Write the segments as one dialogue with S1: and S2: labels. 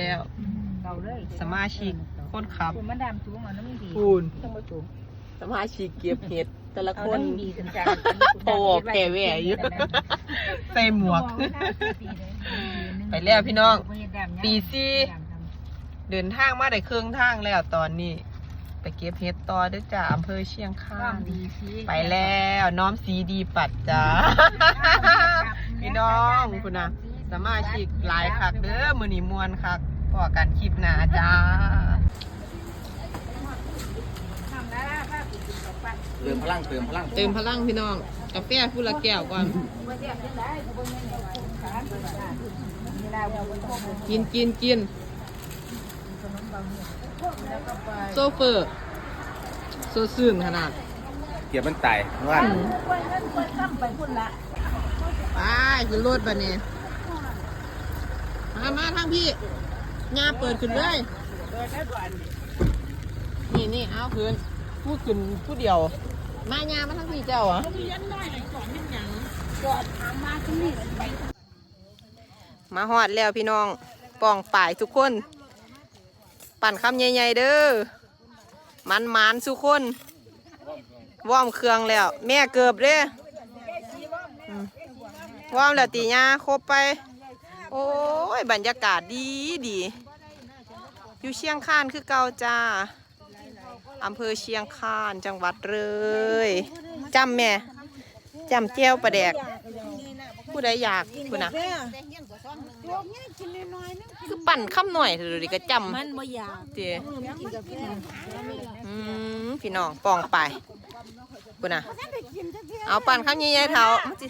S1: แล้ว
S2: เก่าเลย
S1: สมาชิกคนขับ
S2: คุณมาดามสูงเอาน้ำมันดี
S1: พูน
S2: ต้องมาสูง
S1: สมาชิกเก็บเห็ดแต่ละ
S2: เอา
S1: คน
S2: น้ำมันดีกันจ้า
S1: โอ้แผ่แหว่อยู่ใส่หมวก ไปแล้วพี่น้องปีสี่ เดินทางมาได้ครึ่งทางแล้วตอนนี้ ไปเก็บเห็ดต่อเด้วยจ้าอำเภอเชียงคา
S2: ข้าม
S1: น
S2: ดีสิ
S1: ไปแล้วน้อมสีดีปัดจ้า พี่น้องคุณนะ สมาชิกหลายคักเด้อมือนีมวนคักพอกันคลิปหน้าจ้า
S2: ทำแล้วถ้าปิดกินกับปั้น
S3: เติมพลังเติมพลัง
S1: เติมพลังพี่น้องกาแฟพูละแก้วก่อน
S2: ว่าเทียบยังได้เขาบอกไม่ได้ขายเปิดร้านเวลาเราไปพบ
S1: กินกินกิน
S2: ขนมบางเนี่ยแล้วก็ไป
S1: โซเฟอร์โซซื่นขนาด
S3: เกียบมันไตายว่า
S1: อืม
S2: คนนั้นคนซ้ำไปพุ่นละ
S1: ไปขึ้นรถบันนี้ มามาทางพี่งาเปิดขึ้นเลยนี่นี่เอาขึ้นพูดขึ้นผู้เดียว มางามาทางพี่เจ้าเหรอ
S2: จอดถามมาที่นี่
S1: มาฮอดแล้วพี่น้องป่องป่ายทุกคน ปั่นคำใหญ่ๆเด้อมันมานทุกคนว่อมเครื่องแล้ว แม่เกือบเด้อว่อมแล้วตีญาครบไป โอ้ยบรรยากาศดีดีอยู่เชียงคานคือเก่าจ้าอำเภอเชียงคานจังหวัดเลยจำแม่จำเจียวประแดก ผู้ใดอยากคุณนะคือปั่นคำหน่อยเถอะดิก็จำ
S2: มันบ่อยาก
S1: เจี
S2: กินกาแฟ
S1: อืมพี่น้องปองไปคุณนะเอาปั่นคำใหญ่ๆเท่ามันสิ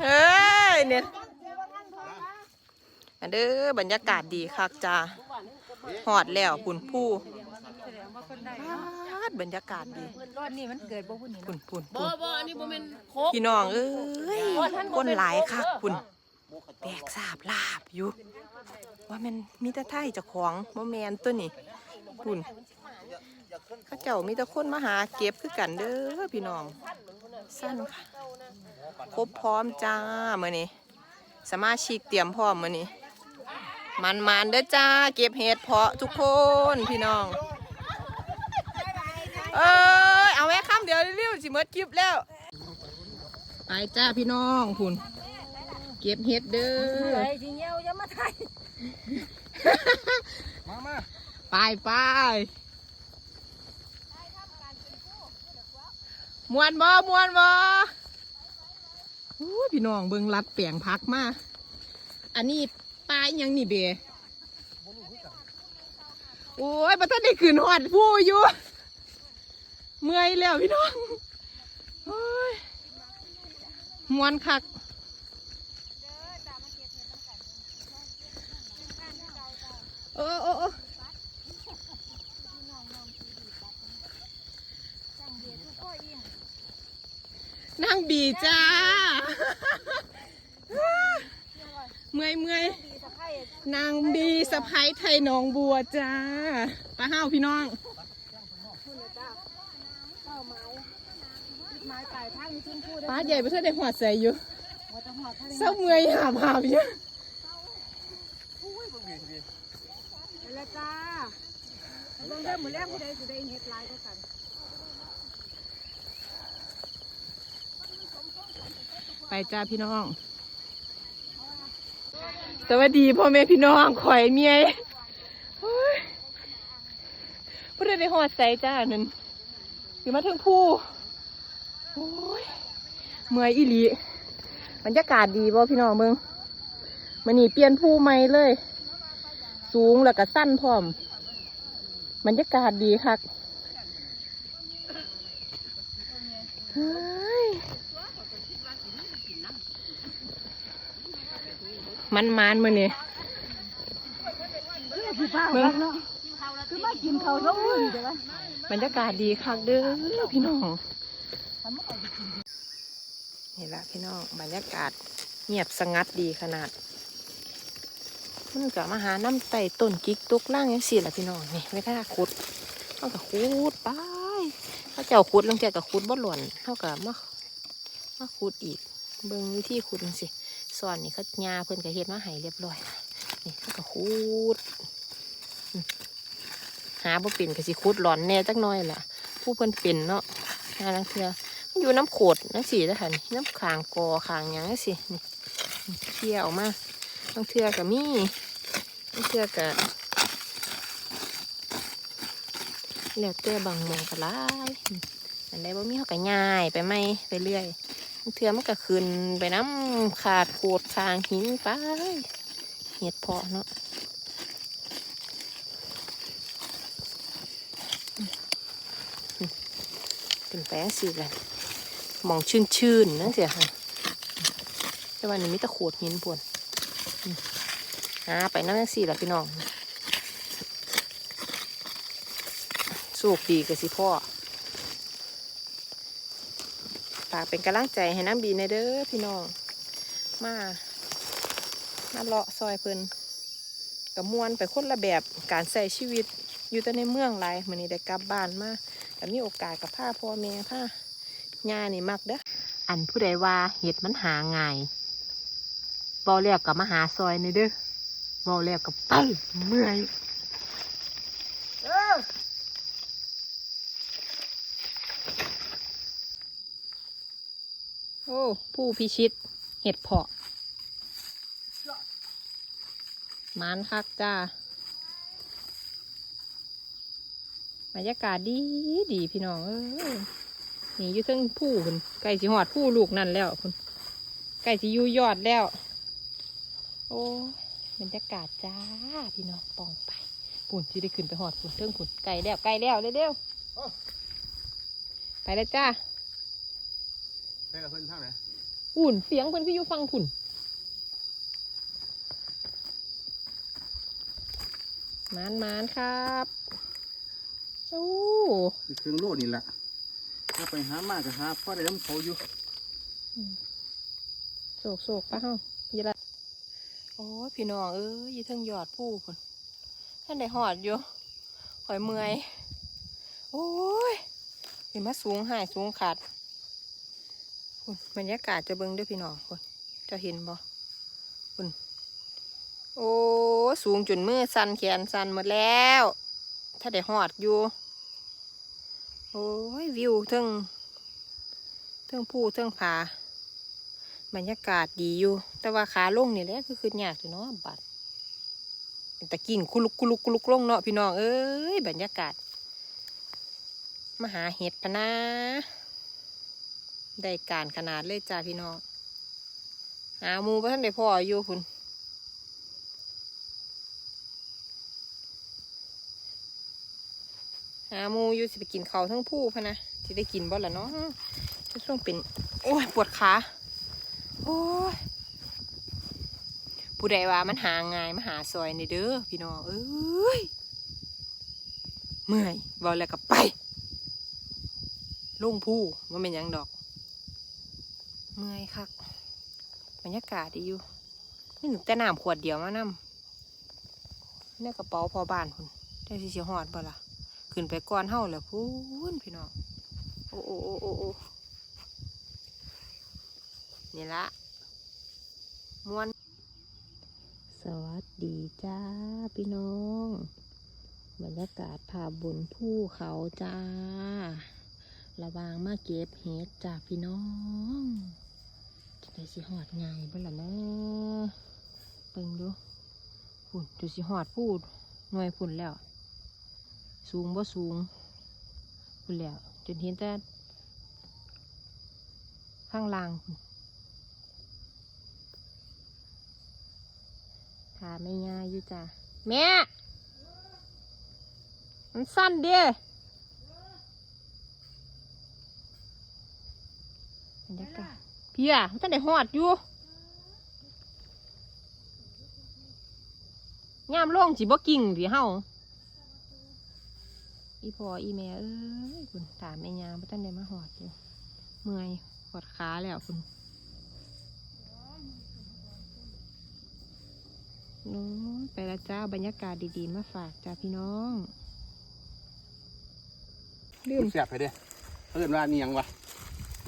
S1: เฮ้ยเนี่ยอันเด้อบรรยากาศดีคักจ้าหอดแล้วปุ่นผู้ปาดบรรยากาศดี
S2: ก้อนนี้มันเกิดบ่พุ่นนี่
S1: ปุ่นปุ่นปุ่นพี่น้องเอ้ยคนหลายคักปุ่นแตกสาบลาบอยู่ว่ามันมีแต่ไทยเจ้าของบ่แมนตัวนี้ปุ่น เข้าเจ้ามีแต่คนมาหาเก็บคือกันเด้อพี่น้อง สั้นค่ะครบพร้อมจ้ามื้อนี้สมาชิกเตรียมพร้อมมื้อนี้มันมันๆเด้อจ้า เก็บเห็ดเพาะทุกคนพี่น้อง เอ้ยเอาแม่ข้ามเดี๋ยวเร็วๆสิเมดคลิปแล้ว ไปจ้าพี่น้องคุณเก็บเห็ดเด้อ
S2: ไอ้ที่เงี้ยวอย่ามาไทย
S3: มามา
S1: ไปไป มวนบ่มวนบ่อู้ยพี่น้องเบิ่งรัดแปลงพักมา อันนี้ปลายังนี่เบโอ้ยประทันได้ขืนหอดผู้อยู่ เมื่อยแล้วพี่น้องโอ้ยมวนคักโอ้โอ้ นางบีจ้า เมื่อยเมื่อยนางบีสะพ้ายไทยหนองบัวจ้าปลาห้าวพี่น้อง
S2: ไม้า
S1: ใหญ่ประเทศได้หัวใส่อยู่เศร้าเมื่อยหาบหาบอยู่
S2: แล้วจ้าลงเริ่มมือแรกผู้ใดสิได้เฮ็ดลายก็กัน
S1: ไปจ้าพี่น้อง สวัสดีพ่อแม่พี่น้องข่อยเมียโอ้ยผู้ใดได้หอดใส่จ้านั่นอยู่มาถึงผู้โอ้ยเมื่อยอีหลีบรรยากาศดีบ่พี่น้องเมืองมันนี่เปลี่ยนผู้ใหม่เลย สูงแล้วก็สั้นพร้อมบรรยากาศดีคักเฮ้ย มันมันๆมือนี่
S2: คือเปล่าแล้วเนาะคือมากินเขาทั้งมื้อเด้อ
S1: บรรยากาศดีคักเด้อพี่น้องนี่ละพี่น้องบรรยากาศเงียบสงัดดีขนาดมันกับมาหาน้ำไต่ต้นกิกตุกล่างยังสี่ละพี่น้องนี่ไม่ได้ขุดเขากับขุดไปเขาเจ้าขุดลงเจ้ากับขุดบ่หล่นเท่ากับมามาขุดอีกเบิ่งวิธีขุดจังสิ ส่วนนี่เขายาเพิ่นก็เฮ็ดมาให้เรียบร้อย นี่เขาก็คูด หาบ่เป็นก็สิคูดหลอนแน่จักหน่อยล่ะ ผู้เพิ่นเป็นเนาะหาลังเทือมันอยู่น้ำโขดนังสีแล้วค่ะนี่น้ำขางกอขางยังจังสินี่นี่ยร์ออกมาบางเทือก็มีบางเทือก็แล้วแต่บางมองก็หลายอันใดบ่มีเขาก็ย้ายไปไม่ไปเรื่อย เทือมันก็ขึ้นไปน้ำขาดโขดคางหินไปเห็ดเพาะเนาะเป็นแป้งสีเลยมองชื่นชื่นๆนั่นเสียค่ะแต่วันนี้มีแตะโขดหินปวนอ่าไปนั่งสีละพี่น้องสูกดีกับสิพ่อ ฝากเป็นกำลังใจให้น้ำบีในเด้อพี่น้อง มามาเลาะซอยเพิ่นกับมวนไปคนละแบบการใส่ชีวิตอยู่แต่ในเมืองไรมือนี้ได้กลับบ้านมาแต่มีโอกาสกับผ้าพ่อแม่ผ้าญานี่มักเด้ออันผู้ใดว่าเห็ดมันหาง่ายบอแล้วกับมาหาซอยนี่เด้อบอแล้วกับไปเมื่อย อ้ ผู้พิชิต เห็ดเพาะมันคักจ้าบรรยากาศดีดีพี่น้องเอ้ยนี่อยู่เทั้งผู้คุณไก่สิหอดผู้ลูกนั่นแล้วคุณไก่สิอยู่ยอดแล้ว โอ้ยบรรยากาศจ้าพี่น้องปองไปปุ่นที่ได้ขึ้นไปหอดปุ่นเทิงปุ่นไก่แล้วไก่แล้วเร็วๆไปแล้วจ้า
S3: ใช่กับเพื่อนเท่าไหร่
S1: ปุ่นเสียงเพิ่นคืออยู่ฟังปุ่นมานมานๆครับโอ้
S3: คือเครื่องโลดนี่แหละถ้าไปหามากก็หาพ่อได้น้ำเขาอยู่
S1: โศกโศกป้าเฮายีละโอ้ยพี่น้องเอ้ยอยี่เทิงยอดผู้คนท่านได้หอดอยู่ข่อยเมื่อย โอ้ยเห็นมาสูงหายสูงขาด คุณบรรยากาศจะเบิ่งด้วยพี่น้องคนจะเห็นบ่คุณโอ้สูงจนมือสั่นแขนสั่นหมดแล้ว ถ้าได้หอดอยู่ โอ้ยวิวเทิงเทิงผู้เทิงผาบรรยากาศดีอยู่ แต่ว่าขาลงนี่แหละคือคือยากอยู่เนาะบัดแต่กินคุลุกคุลุกคุลุกลงเนาะพี่น้องเอ้ยบรรยากาศ มหาเห็ดพะนะ ได้การขนาดเลยจ้าพี่น้องหาหมูพระท่านได้พ่ออยู่คุณหาหมูอยู่สิไปกินเขาทั้งผู้พะนะสิได้กินบ่ละเนาะจะต้องเป็น โอ้ยปวดขาโอ้ยผู้ใดว่ามันหาง่ายมาหาซอยในเด้อพี่น้องเอ้ยเมื่อยบอแล้วก็ไปลุงผู้ว่าเป็นยังดอก เมื่อยคักบรรยากาศดีอยู่นี่หนูแต่น้ำขวดเดียวมานำนี่กระเป๋าพอบ้านคุณได้สิเสียหอดบ่ล่ะขึ้นไปก่อนเฮาแล้วพูนพี่น้องโอ้โอ้โอ้โอ้โอ้นี่ละมวนสวัสดีจ้าพี่น้อง บรรยากาศผาบนภูเขาจ้า ระวางมาเก็บเห็ดจากพี่น้อง ได้สิหอดไง่ายบ่ล่ะเนะเบิ่งดูพุ่นจะสิหอดพูดหน่วยพุ่นแล้ว สูงบ่สูงพุ่นแล้วจนเห็นแต่ข้างล่างพุ่นถาไม่ง่ายอยู่จ้ะแม่มันสั้นเด้บรรยากาศ พี่อะมันจะได้หอดอยู่ยามล่งสิบ่กิ่งสิเฮาอีพออีแม่เอ้ยคุณถามแม่ยามบ่ทันได้มาหอดอยู่เมื่อยปวดขาแล้วคุณโน้ยไปแล้วจ้าบรรยากาศดีๆ มาฝากจ้าพี่น้องลืม
S3: เสียบไปเด้อเพื่อนว่านี่ยังวะ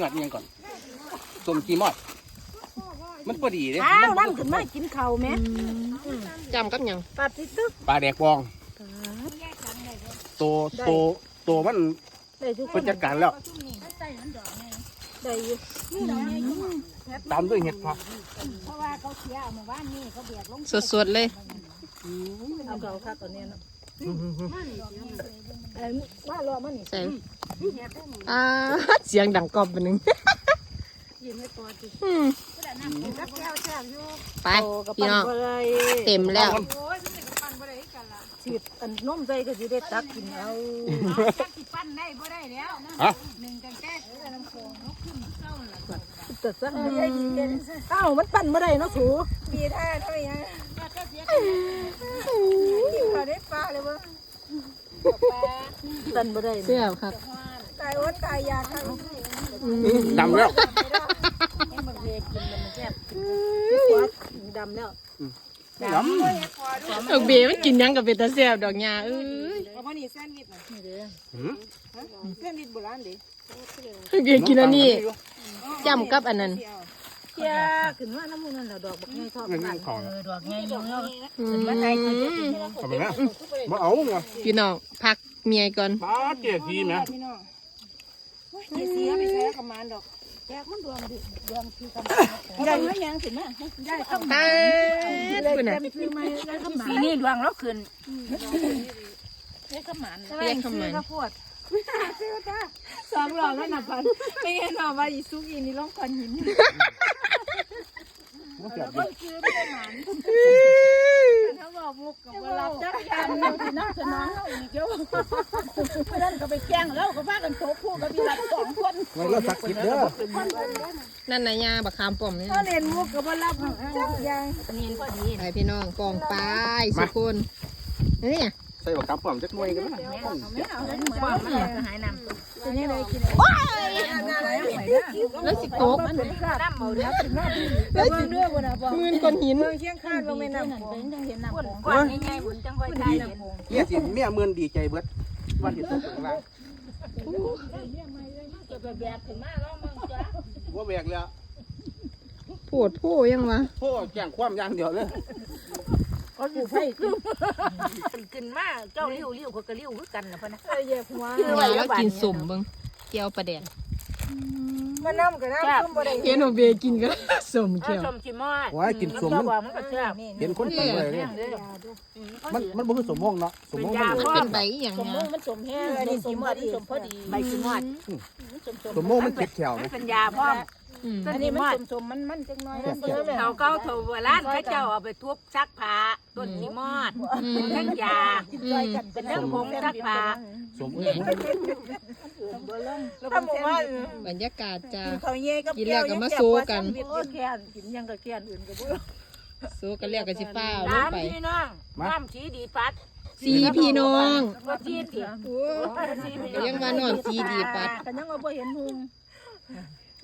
S3: ยอดนี่ยังก่อนต้มจีมอด
S2: พ่อพ่อ
S3: มันพอดีเด้
S2: อ้าวนั่งขึ้นมากินข้าวแม่
S1: จำกับหยัง
S2: ปาติตึก
S3: ปลาแดกบองโตโตโตมัน
S2: ได้ทุกค
S3: เป็น
S2: น
S3: จัดการแล้ว
S2: ได้อยู่
S3: ตามด้วยเห็ดผัก
S2: เพราะว่าเขาเสียเมื่อวานนี้เขาเบียดลง
S1: สดๆเลย
S2: เอาเก่าคักตอนนี้เนาะเอ้ย ว่ารอมันนี่
S1: ใส่อ่าเสียงดังกรอบไปหนึ่ง
S2: ยิ้มให้ตัวจิ
S1: อืม
S2: แก้วแซ่บอยู่
S1: ไปพี่น้อง
S2: บ่ได้
S1: เต็มแล้ว
S2: ฉีดอันนมใจก็สิได้ตักกินเอา
S3: ฮะ
S2: แต่ซะอ้าวมันปั่นบ่ได้เนาะสูมีท่าเท่ายังเขาได้ปลาเลยบ่ปั่นบ่ได้
S1: เสียบครับ
S2: ตายอดตายยากครับ
S3: ดำแล้ว
S2: ให้มันเวกินมันแซ่บดำแล้ว
S3: ดำ
S1: ดอกเบมันกินหยังกับเบตาเสียบดอกหญ้าเอ้ย
S2: เอาพอนี่แซนด์วิชน่ะนี่เด้อ
S3: หืม
S2: แซนด์วิชโบราณเด้
S1: ดอกเบกินอันนี้จำกับอันนั้น
S2: เที่ยขึ้นมาน้ำมูนั่นแหละดอกบักไงทอด
S3: เงินเงินของ
S2: เออดอกไงยงยง
S1: อืม
S3: ทำไมนะมาเอาไง
S1: พี่น้องพักเมียก่อน
S3: ปลาเจี๊ยทีนะ
S2: พี่น้องเจ๊สีไปใส่กระมานดอกแจกมันดวงดิดวงคือกระมานได้ไหมยังขึ้นมาได้ต้อง
S1: ตาดคุณน่ะ
S2: ซื้อมาได้กระมาน
S4: สีนี่ดวงแล้วขึ้น
S2: ได้กระมาน
S1: เรียกทำไม
S2: ข้าวโพดซื้อจ้าสองหลอกแล้วนะพันไม่เห็นหรอว่าอีซุกอีนี่ร้องควันหิน
S3: มันเสียบอ
S2: ต้
S3: ยู่
S2: นคือไม่ได้หมันถ้าบอกมุกกับเวลาจักยานอยู่ที่น่าจะน้องเอาอีกเยอะเพราะนั้นก็ไปแกล้งแล้วก็พากันโตคู่กับพี่รักสอง คน
S3: มันก็สักกิดเด้อ
S1: นั่นนายาบักคามป้อมนี่
S2: ก็เล่นมุกกับเวลาจักยาง
S4: เนียนพอดี
S1: ไปพี่น้องกองปลาสุคนนี่
S3: ใส่บักกำปั้มจักหน่วยกัน
S2: ไห
S4: มหายน้ำ
S2: จะยัง
S1: แล้วสิตก
S2: มันเป็นข้
S4: น้ำเอาเด้อ
S2: แล้วสิเรื่องวันน่ะบอก
S1: มืนก้อนหิน
S2: เมืองเชียงคานบ่แม่น้ำเป็นยังเห็นน้ำ
S4: ก้นก้อนใหญ่ๆบุญจังค่อยได้เห็น
S3: เนี่ยสิเมียเมือนดีใจเบิดวันที่ตกลงล่า ง
S4: แบบถึงมาแล้วมึงจ้ะ
S3: ว่าแบกแล้ว
S1: โผดโผยังวะ
S3: พ่อแจ้งความอย่างเดียวเลย
S2: เขาอยู่ไผ่คือ
S4: ขึ้นมาเจ้าลิ้วลิ้วเขาก็ลิ้วคือกันนะพ่อนะ
S2: เอ้ยเหยียบหัว
S1: หาแล้วกินสมเบิ่งเกียวปลาแดง
S2: มันน้ำกับน้ำซุ่มบ่ได้
S1: เห็นโอเบกินก็สม
S4: เอา
S1: เกียว
S4: ชมชิมอด
S3: ว่ากินสม
S4: เจ้า
S3: มัน
S4: บอกมันก็เชื่อ
S3: เห็นคนเป็นเลยเนี่ยมันมันบ่คือสมมงเนาะสมมงมัน
S1: มันเป็นใบอหย่าง
S2: สม
S1: เนี้
S2: มุ
S1: ย
S2: ติมันสมแห้งอันนี้สมพอดีสมพอดี
S4: ใบชิมอด
S3: สมมงมันเจ็บแขว
S4: มัน
S3: นะ
S4: เป็นยาพ่อม
S1: อืม
S2: อันนี้มันสมสมมันมันจังน้อยนะเสือแม่
S4: เขาเก้าโถโบราณเขาเจ้าเอาไปทุบซักผ้าต้นชิมอด
S1: อืม
S4: เป็นทั้งยา
S1: อืม
S4: เป็นทั้งผงซักผ้า
S3: สม
S2: ถ้าหมู่บ้าน
S1: บรรยากาศจะ
S2: เขาเย่กับ
S1: กินแล้วก็มาสู้กัน
S2: โอ้แค่กินยังกับแค่อื่นก็บ่
S1: สู้กันแล้วก็สิฟ้าวลง
S4: น้ำ
S1: ไป
S4: พี่น้องน้ำสีดีปัด
S1: สีพี่น้อง
S4: ว่าสีดี
S1: ก็ยังว่านอนสีดีปัด
S2: กันยังว่าบ่เห็นหุง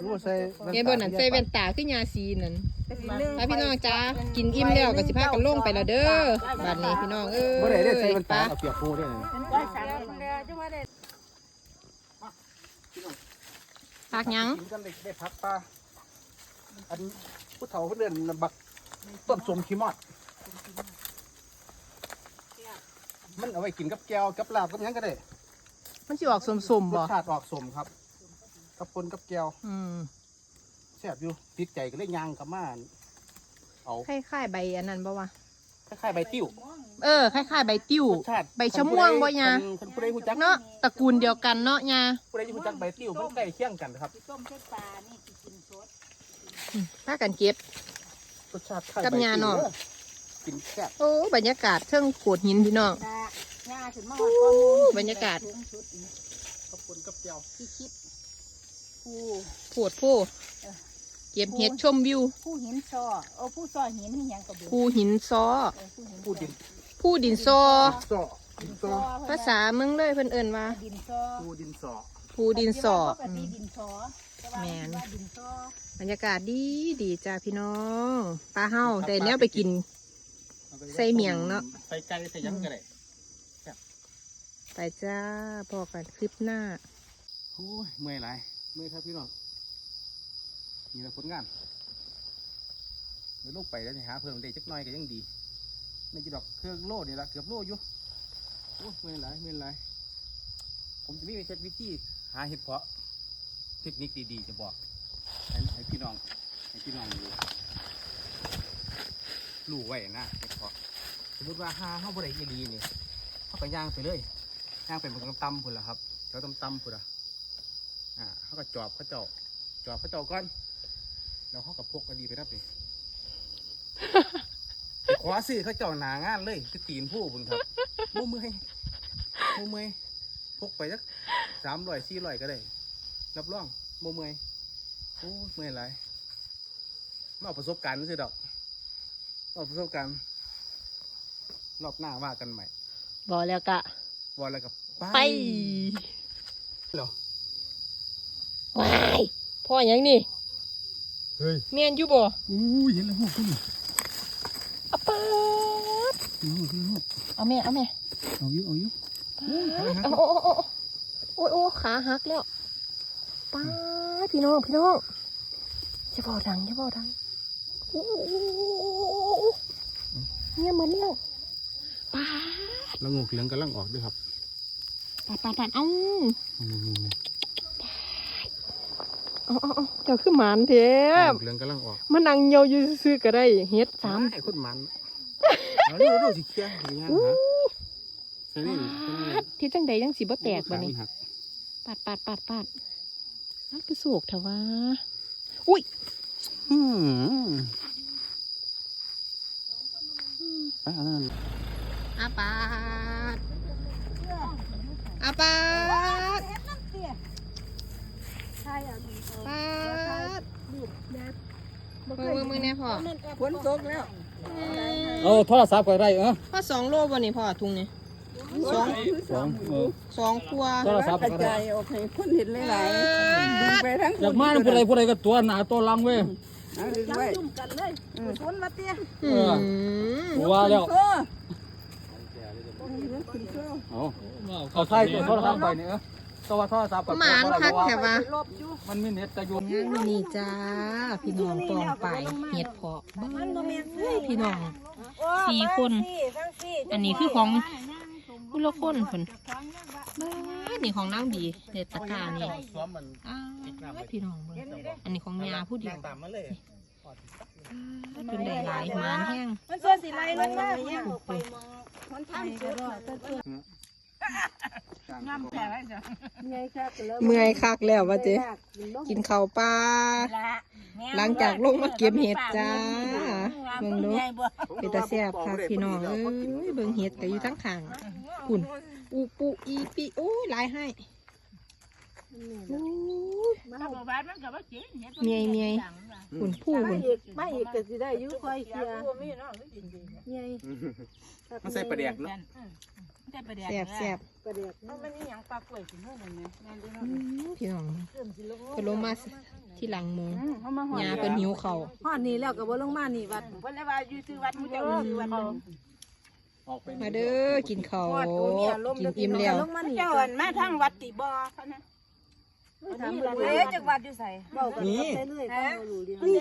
S3: รู้ใส่
S1: เห็นบ่นั่นใส่แว่นตาคือยาสีนั่น
S2: แต่สินึง
S1: พาพี่น้องจ้ากินอิ่มแล้วก็สิพากันลงไปแล้วเด้อบัดนี้พี่น้องเอ้
S3: บ่ได้ได้ใส่
S1: ย
S3: มัน
S1: ป
S3: ตา
S1: ลา
S3: เอาเปียกปูด้วยนะ
S2: ว่าสั่งแล้วจะว่าได้
S1: พักหยัง
S3: กินกันได้ได้พักปลาอันผู้เฒ่าเขาเดินบักต้นสมขี้มอดมันเอาไว้กินกับแก้วกับลาบกับหยังก็ได้
S1: มันสิออกสมๆ
S3: ร
S1: บ่
S3: สชาติออกสมครับ กับปนกับแก้ว
S1: อืม
S3: แซ่บอยู่ติดใจก็เลยย่างกลับมาเอา
S1: คล้ายๆใบอันนั้นบ่วะ
S3: คล้ายๆใบติ้ว
S1: เออคล้ายๆใบติ้ว
S3: รสชาติ
S1: ใบชะม่วงบ่ยา
S3: คนผู้ใดรู้จัก
S1: เนาะตระกูลเดียวกันเนาะยา
S3: ผู้ใดรู้จักใบติ้วมันใกล้เคียงกันครับ
S4: ต้มเส้นปลานี่กินสด
S1: พากันเก็บ
S3: รสชาติคล้าย
S1: กับ
S3: ใบ
S1: ยา
S3: ติ้ว
S1: เนาะ
S3: เด้อกินแซ่บ
S1: โอ้บรรยากาศเทิงโขดหินพี่น้อง
S2: ตาหญ้าขึ้นมาฮอดก้อนมูล
S1: บรรยากาศ
S3: กับปนกับแก้ว
S2: ที่คิด ผู้
S1: โผดโพเก็บเห็ดชมวิว
S2: ผู้หินซอโอ้ผู้ซอหินนี่ยังก็บ่
S1: ภูหินซอ
S3: พูดดิน
S1: ผู้ดินซอ
S3: ซอดินซอ
S1: ภาษาเมืองเลยเพิ่นเอิ้นว่า
S2: ดินซอ
S3: พูดดินซอ
S1: ภูดินซอ
S2: ปกติดินซอ
S1: แม่น
S2: ว่าดินซอบ
S1: รรยากาศดีดีจ้าพี่น้องปลาเฮาแต่เนี้ยไปกินใส่เมียงเนาะ
S3: ใส่ไก่ใส่หยังก็ได้
S1: ไปจ้าพอกันคลิปหน้า
S3: โอ้ยเมื่อยหล เมื่อครับพี่น้องนี่แหละผลงานเดี๋ยวลงไปแล้วนี่หาเพิ่มได้จักหน่อยก็ยังดีในจีดอกเครื่องโล่นี่ละเกือบโล่อยู่โอ้ไม่เป็นไรไม่เป็นไรผมจะมีเช็ดวิธีหาเห็ดเพาะเทคนิคดีๆจะบอกให้พี่น้องให้พี่น้องดูรู้ไว้นะเห็ดเพาะสมมติว่าหาเข้าบริเวณดีนี่เขาก็ย่างไปเลยย่างไปเหมือนตำๆพุ่นละครับแถวตำๆพุ่นละ อ่าเขาก็จอบเขาเจาะจอบเขาเจาะก่อนแล้วเขากับพกกันดีไปรับเลยขอซื้อเขาเจ้าหนางานเลยคือตีนผู้บุญครับโมเมอยโมเมอยพกไปสักสามร้อยสี่ร้อยก็ได้รับรองโมเมอยโอ้ยเมื่อยไรมาเอาประสบการณ์ซื้อดอกมาเอาประสบการณ์รอบหน้าว่ากันใหม่
S1: บอกแล้วกะ
S3: วอลแล้วกับ
S1: ไป
S3: เหรอ
S1: ว้ายพ่อหยังนี่
S3: เฮ้ย
S1: เมียนอยู่บ่
S3: อู้ยเห็นแล้วหูขึ้น
S1: อะป๊าด
S3: เห็นแล้วหูขึ้นแล้วหู
S1: เอาแม่เอาแม่
S3: เอาอยู่เอาอยู่
S1: เอาโอ้โอ้โอ้โอ้ยโอ้ขาหักแล้วป้าดพี่น้องพี่น้องจะบอกดังจะบอกดังโอ้โหเนี่ยเหมือนแล้วป้าด
S3: แล้วงูเหลืองกำลังออกด้วยครับ
S1: ปาดปาดปาดเอ้า
S3: นี่นี่นี่
S1: เอาเอาเอาเจ้าคือหมานเทพ
S3: งูเหลืองกำลังออก
S1: มานั่งเหี่ยวอยู่ซื่อๆก็ได้เฮ็ดสาม
S3: ไอ้คนมันเอาดูดูสิเคี้ยดีงามฮะใช่นี่ใช่นี่
S1: ปาดที่จังใดยังสิบ่แตกบ่นี่
S3: หัก
S1: ปาดปาดปาดปาดนั่นคือโศกเถอะวะอุ้ย
S3: อืมอ่านั่น
S1: อาปาดอาปาด
S2: ใช่อะ
S1: ปาดมึงมึงมึงเนี่ยพ่อ
S2: ฝนตกแล้ว
S3: เอาโทรศัพท์ก็ได้เออ
S1: พ่อสองโลบ่นี่พ่อถุงนี่สอง
S3: สองเออ
S1: สองครัว
S3: โทรศัพท์
S2: กระ
S3: ก็ได้
S2: จายออกให้คนเห็นหลายๆดึงไปทั้ง
S3: อยากมาผู้ใดผู้ใดก็ตัวหนาตัวลังเว้ย
S2: เอาดึงไว้จุ่มกันเลยฝนมาเตี้ย
S1: อืม
S3: ว่าแล้ว
S2: โซ่
S3: เอาเอาใช่โทรศัพท์ไปนี่เออ ตัวโทรศัพท์
S1: หมานคักแถวะ
S2: ลบอยู่
S3: มันมีเน็ตจะอยู่
S1: งานมื้อนี่จ้า พี่น้องปองไปเฮ็ดเพาะบ้าพี่น้องสี่คน อันนี้คือของผู้ละคนคนบ้านี่ของนางบีเด็ดตะกร้านี่
S3: สวมมัน
S1: อ้าวพี่น้องเบิ่งอันนี้ของยาผู้เดียว
S3: ตามมาเลย
S1: เป็นได้หลายหมานแห้ง
S2: มันส่วนสีไรลงมาเนี่ยไปมองมันทำก็รอด แต่ตัวน้ำแข็งไว้จ้ะไงค่ะก็แล้ว
S1: เมื่อยคักแล้วว่าเจ๊กินข้าวปลาหลังจากลงมาเก็บเห็ดจ้าเบิ่งดูเป็นตาแซ่บคักพี่น้องเอ้ยเบิ่งเห็ดก็อยู่ทั้งข้างปุ่นอูปูอีปีโอ้ยหลายให้โอ้ย
S2: ถ้าบอกว่ามันก็ว่าจริง
S1: เมียเมียปุ่นผู้
S2: ไม่
S1: ปุ่น
S2: อีกไม่อีกก็สิได้ยุ่คอยเคลียร์ไง
S3: มันใส่ประเดียกเนาะ
S1: แซ่บแซ่บ
S2: ประเดี๋ยว
S4: มันนี่ยังปลากล้วยสิเมื่อนั้นแม่น
S1: อืมพี่น้องเพิ่นลงมาที่หลังหมู
S2: เขามาหอด
S1: ยาเพิ่นหิวข้าว
S2: หอดนี่แล้วก็บ่ลงมานี่วัด
S4: เพิ่นเลยว่าอยู่ซื้อวัดมูเจ้าซื้อวัด
S3: ออกไป
S1: มาเด้อกินข้าวกินอิ่มแล้ว
S2: ลงมานี่
S4: เจ้าอันมาทางวัดติบ่เขานะ
S2: ถาม
S4: เอ๊ะจักวัดอยู่ไส
S2: เบากันไปเรื่อยก็รู้เรื่อง
S3: นี่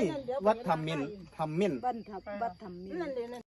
S3: วัดทำมินทำมิน
S2: บ้านทับบ้านทำนี่
S4: นั่นเลยนั่น